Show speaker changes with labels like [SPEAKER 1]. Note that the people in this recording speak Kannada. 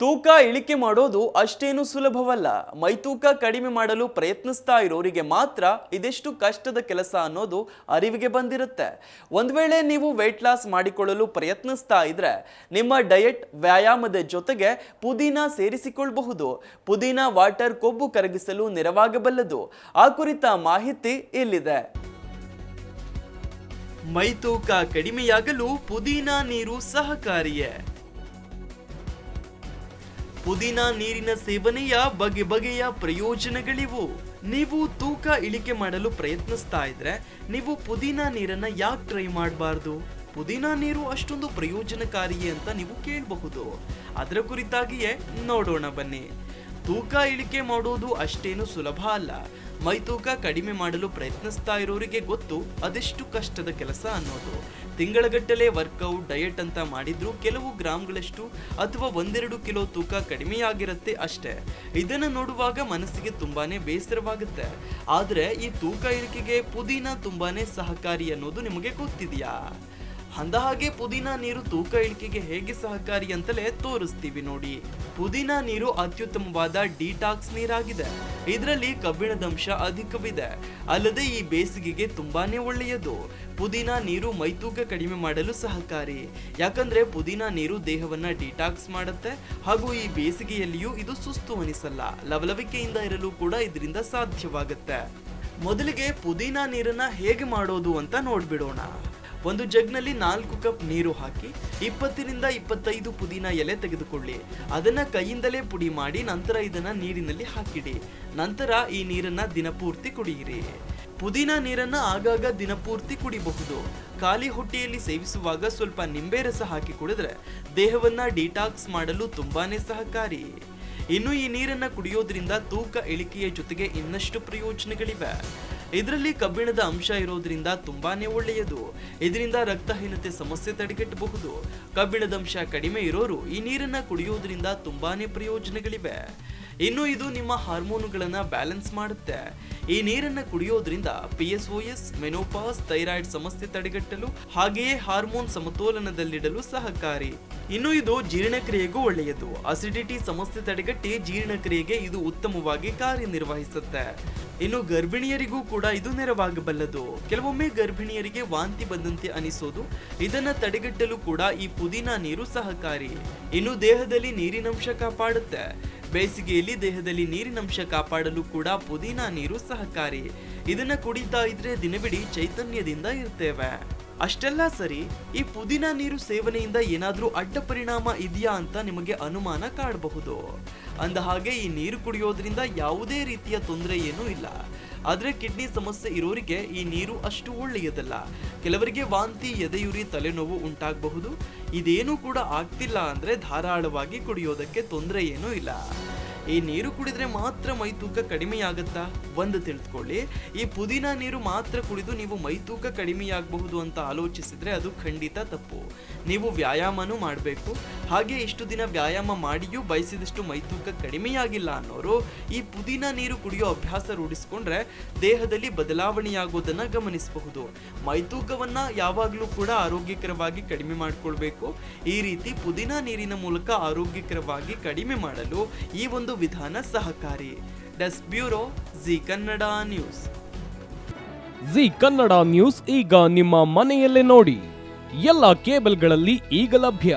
[SPEAKER 1] ತೂಕ ಇಳಿಕೆ ಮಾಡೋದು ಅಷ್ಟೇನು ಸುಲಭವಲ್ಲ. ಮೈತೂಕ ಕಡಿಮೆ ಮಾಡಲು ಪ್ರಯತ್ನಿಸ್ತಾ ಇರೋರಿಗೆ ಮಾತ್ರ ಇದೆಷ್ಟು ಕಷ್ಟದ ಕೆಲಸ ಅನ್ನೋದು ಅರಿವಿಗೆ ಬಂದಿರುತ್ತೆ. ಒಂದು ವೇಳೆ ನೀವು ವೆಯ್ಟ್ ಲಾಸ್ ಮಾಡಿಕೊಳ್ಳಲು ಪ್ರಯತ್ನಿಸ್ತಾ ಇದ್ರೆ ನಿಮ್ಮ ಡಯಟ್ ವ್ಯಾಯಾಮದ ಜೊತೆಗೆ ಪುದೀನ ಸೇರಿಸಿಕೊಳ್ಳಬಹುದು ಪುದೀನ ವಾಟರ್ ಕೊಬ್ಬು ಕರಗಿಸಲು ನೆರವಾಗಬಲ್ಲದು. ಆ ಕುರಿತ ಮಾಹಿತಿ ಇಲ್ಲಿದೆ. ಮೈತೂಕ ಕಡಿಮೆಯಾಗಲು ಪುದೀನ ನೀರು ಸಹಕಾರಿಯೇ? ಪುದೀನ ನೀರಿನ ಸೇವನೆಯ ಬಗೆ ಬಗೆಯ ಪ್ರಯೋಜನಗಳಿವು. ನೀವು ತೂಕ ಇಳಿಕೆ ಮಾಡಲು ಪ್ರಯತ್ನಿಸ್ತಾ ಇದ್ರೆ ನೀವು ಪುದೀನ ನೀರನ್ನ ಯಾಕೆ ಟ್ರೈ ಮಾಡಬಾರ್ದು? ಪುದೀನ ನೀರು ಅಷ್ಟೊಂದು ಪ್ರಯೋಜನಕಾರಿಯೇ ಅಂತ ನೀವು ಕೇಳಬಹುದು. ಅದರ ಕುರಿತಾಗಿಯೇ ನೋಡೋಣ ಬನ್ನಿ. ತೂಕ ಇಳಿಕೆ ಮಾಡೋದು ಅಷ್ಟೇನು ಸುಲಭ ಅಲ್ಲ. ಮೈ ತೂಕ ಕಡಿಮೆ ಮಾಡಲು ಪ್ರಯತ್ನಿಸ್ತಾ ಇರೋರಿಗೆ ಗೊತ್ತು ಅದೆಷ್ಟು ಕಷ್ಟದ ಕೆಲಸ ಅನ್ನೋದು. ತಿಂಗಳಗಟ್ಟಲೆ ವರ್ಕೌಟ್, ಡಯಟ್ ಅಂತ ಮಾಡಿದ್ರು ಕೆಲವು ಗ್ರಾಮ್ಗಳಷ್ಟು ಅಥವಾ ಒಂದೆರಡು ಕಿಲೋ ತೂಕ ಕಡಿಮೆಯಾಗಿರುತ್ತೆ ಅಷ್ಟೇ. ಇದನ್ನು ನೋಡುವಾಗ ಮನಸ್ಸಿಗೆ ತುಂಬಾನೇ ಬೇಸರವಾಗುತ್ತೆ. ಆದರೆ ಈ ತೂಕ ಇಳಿಕೆಗೆ ಪುದೀನ ತುಂಬಾನೇ ಸಹಕಾರಿ ಅನ್ನೋದು ನಿಮಗೆ ಗೊತ್ತಿದೆಯಾ? ಅಂದಹಾಗೆ ಪುದೀನ ನೀರು ತೂಕ ಇಳಿಕೆಗೆ ಹೇಗೆ ಸಹಕಾರಿ ಅಂತಲೇ ತೋರಿಸ್ತೀವಿ ನೋಡಿ. ಪುದೀನ ನೀರು ಅತ್ಯುತ್ತಮವಾದ ಡಿಟಾಕ್ಸ್ ನೀರಾಗಿದೆ. ಇದರಲ್ಲಿ ಕಬ್ಬಿಣದ ಅಂಶ ಅಧಿಕವಿದೆ. ಅಲ್ಲದೆ ಈ ಬೇಸಿಗೆಗೆ ತುಂಬಾನೇ ಒಳ್ಳೆಯದು. ಪುದೀನ ನೀರು ಮೈತೂಕ ಕಡಿಮೆ ಮಾಡಲು ಸಹಕಾರಿ. ಯಾಕಂದ್ರೆ ಪುದೀನ ನೀರು ದೇಹವನ್ನ ಡಿಟಾಕ್ಸ್ ಮಾಡುತ್ತೆ. ಹಾಗೂ ಈ ಬೇಸಿಗೆಯಲ್ಲಿಯೂ ಇದು ಸುಸ್ತು ಅನಿಸಲ್ಲ. ಲವಲವಿಕೆಯಿಂದ ಇರಲು ಕೂಡ ಇದರಿಂದ ಸಾಧ್ಯವಾಗುತ್ತೆ. ಮೊದಲಿಗೆ ಪುದೀನ ನೀರನ್ನ ಹೇಗೆ ಮಾಡೋದು ಅಂತ ನೋಡ್ಬಿಡೋಣ. ಒಂದು ಜಗ್ನಲ್ಲಿ ನಾಲ್ಕು ಕಪ್ ನೀರು ಹಾಕಿ ಇಪ್ಪತ್ತರಿಂದ ಇಪ್ಪತ್ತೈದು ಪುದೀನ ಎಲೆ ತೆಗೆದುಕೊಳ್ಳಿ. ಅದನ್ನು ಕೈಯಿಂದಲೇ ಪುಡಿ ಮಾಡಿ ನಂತರ ಇದನ್ನು ನೀರಿನಲ್ಲಿ ಹಾಕಿಡಿ. ನಂತರ ಈ ನೀರನ್ನು ದಿನಪೂರ್ತಿ ಕುಡಿಯಿರಿ. ಪುದೀನ ನೀರನ್ನು ಆಗಾಗ ದಿನಪೂರ್ತಿ ಕುಡಿಬಹುದು. ಖಾಲಿ ಹೊಟ್ಟೆಯಲ್ಲಿ ಸೇವಿಸುವಾಗ ಸ್ವಲ್ಪ ನಿಂಬೆ ರಸ ಹಾಕಿ ಕುಡಿದ್ರೆ ದೇಹವನ್ನು ಡಿಟಾಕ್ಸ್ ಮಾಡಲು ತುಂಬಾನೇ ಸಹಕಾರಿ. ಇನ್ನು ಈ ನೀರನ್ನು ಕುಡಿಯೋದ್ರಿಂದ ತೂಕ, ಇಳಿಕೆಯ ಜೊತೆಗೆ ಇನ್ನಷ್ಟು ಪ್ರಯೋಜನಗಳಿವೆ. ಇದರಲ್ಲಿ ಕಬ್ಬಿಣದ ಅಂಶ ಇರೋದ್ರಿಂದ ತುಂಬಾನೇ ಒಳ್ಳೆಯದು. ಇದರಿಂದ ರಕ್ತಹೀನತೆ ಸಮಸ್ಯೆ ತಡೆಗಟ್ಟಬಹುದು. ಕಬ್ಬಿಣದ ಅಂಶ ಕಡಿಮೆ ಇರೋರು ಈ ನೀರನ್ನ ಕುಡಿಯೋದ್ರಿಂದ ತುಂಬಾನೇ ಪ್ರಯೋಜನಗಳಿವೆ. ಇನ್ನು ಇದು ನಿಮ್ಮ ಹಾರ್ಮೋನುಗಳನ್ನು ಬ್ಯಾಲೆನ್ಸ್ ಮಾಡುತ್ತೆ. ಈ ನೀರನ್ನು ಕುಡಿಯೋದ್ರಿಂದ P C O S menopause, thyroid ಸಮಸ್ಯೆ ತಡೆಗಟ್ಟಲು ಹಾಗೆಯೇ ಹಾರ್ಮೋನ್ ಸಮತೋಲನದಲ್ಲಿಡಲು ಸಹಕಾರಿ. ಇನ್ನು ಇದು ಜೀರ್ಣಕ್ರಿಯೆಗೂ ಒಳ್ಳೆಯದು. ಅಸಿಡಿಟಿ ಸಮಸ್ಯೆ ತಡೆಗಟ್ಟಿ ಜೀರ್ಣಕ್ರಿಯೆಗೆ ಇದು ಉತ್ತಮವಾಗಿ ಕಾರ್ಯನಿರ್ವಹಿಸುತ್ತೆ. ಇನ್ನು ಗರ್ಭಿಣಿಯರಿಗೂ ಕೂಡ ಇದು ನೆರವಾಗಬಲ್ಲದು. ಕೆಲವೊಮ್ಮೆ ಗರ್ಭಿಣಿಯರಿಗೆ ವಾಂತಿ ಬಂದಂತೆ ಅನಿಸೋದು. ಇದನ್ನ ತಡೆಗಟ್ಟಲು ಕೂಡ ಈ ಪುದೀನ ನೀರು ಸಹಕಾರಿ. ಇನ್ನು ದೇಹದಲ್ಲಿ ನೀರಿನಂಶ ಕಾಪಾಡುತ್ತೆ. ಬೇಸಿಗೆಯಲ್ಲಿ ದೇಹದಲ್ಲಿ ನೀರಿನಂಶ ಕಾಪಾಡಲು ಕೂಡ ಪುದೀನ ನೀರು ಸಹಕಾರಿ. ಇದನ್ನ ಕುಡಿತಾ ಇದ್ರೆ ದಿನವಿಡೀ ಚೈತನ್ಯದಿಂದ ಇರ್ತೇವೆ. ಅಷ್ಟೆಲ್ಲ ಸರಿ, ಈ ಪುದೀನ ನೀರು ಸೇವನೆಯಿಂದ ಏನಾದರೂ ಅಡ್ಡ ಪರಿಣಾಮ ಇದೆಯಾ ಅಂತ ನಿಮಗೆ ಅನುಮಾನ ಕಾಡಬಹುದು. ಅಂದ ಹಾಗೆ ಈ ನೀರು ಕುಡಿಯೋದ್ರಿಂದ ಯಾವುದೇ ರೀತಿಯ ತೊಂದರೆ ಏನೂ ಇಲ್ಲ. ಆದರೆ ಕಿಡ್ನಿ ಸಮಸ್ಯೆ ಇರೋರಿಗೆ ಈ ನೀರು ಅಷ್ಟು ಒಳ್ಳೆಯದಲ್ಲ. ಕೆಲವರಿಗೆ ವಾಂತಿ, ಎದೆಯುರಿ, ತಲೆನೋವು ಉಂಟಾಗಬಹುದು. ಇದೇನೂ ಕೂಡ ಆಗ್ತಿಲ್ಲ ಅಂದ್ರೆ ಧಾರಾಳವಾಗಿ ಕುಡಿಯೋದಕ್ಕೆ ತೊಂದರೆ ಏನೂ ಇಲ್ಲ. ಈ ನೀರು ಕುಡಿದ್ರೆ ಮಾತ್ರ ಮೈ ತೂಕ ಕಡಿಮೆಯಾಗತ್ತಾ? ಒಂದು ತಿಳಿದುಕೊಳ್ಳಿ ಈ ಪುದೀನ ನೀರು ಮಾತ್ರ ಕುಡಿದು ನೀವು ಮೈ ತೂಕ ಕಡಿಮೆಯಾಗಬಹುದು ಅಂತ ಆಲೋಚಿಸಿದ್ರೆ ಅದು ಖಂಡಿತ ತಪ್ಪು. ನೀವು ವ್ಯಾಯಾಮನೂ ಮಾಡಬೇಕು. ಹಾಗೆ ಇಷ್ಟು ದಿನ ವ್ಯಾಯಾಮ ಮಾಡಿಯೂ ಬಯಸಿದಷ್ಟು ಮೈ ತೂಕ ಕಡಿಮೆಯಾಗಿಲ್ಲ ಅನ್ನೋರು ಈ ಪುದೀನ ನೀರು ಕುಡಿಯೋ ಅಭ್ಯಾಸ ರೂಢಿಸಿಕೊಂಡ್ರೆ ದೇಹದಲ್ಲಿ ಬದಲಾವಣೆಯಾಗೋದನ್ನ ಗಮನಿಸಬಹುದು. ಮೈ ತೂಕವನ್ನ ಯಾವಾಗಲೂ ಕೂಡ ಆರೋಗ್ಯಕರವಾಗಿ ಕಡಿಮೆ ಮಾಡಿಕೊಳ್ಬೇಕು. ಈ ರೀತಿ ಪುದೀನ ನೀರಿನ ಮೂಲಕ ಆರೋಗ್ಯಕರವಾಗಿ ಕಡಿಮೆ ಮಾಡಲು ಈ ಒಂದು ವಿಧಾನ ಸಹಕಾರಿ. Desk bureau, Zee Kannada news.
[SPEAKER 2] Zee Kannada news ಈಗ ನಿಮ್ಮ ಮನೆಯಲ್ಲೇ ನೋಡಿ. ಎಲ್ಲ ಕೇಬಲ್ಗಳಲ್ಲಿ ಈಗ ಲಭ್ಯ.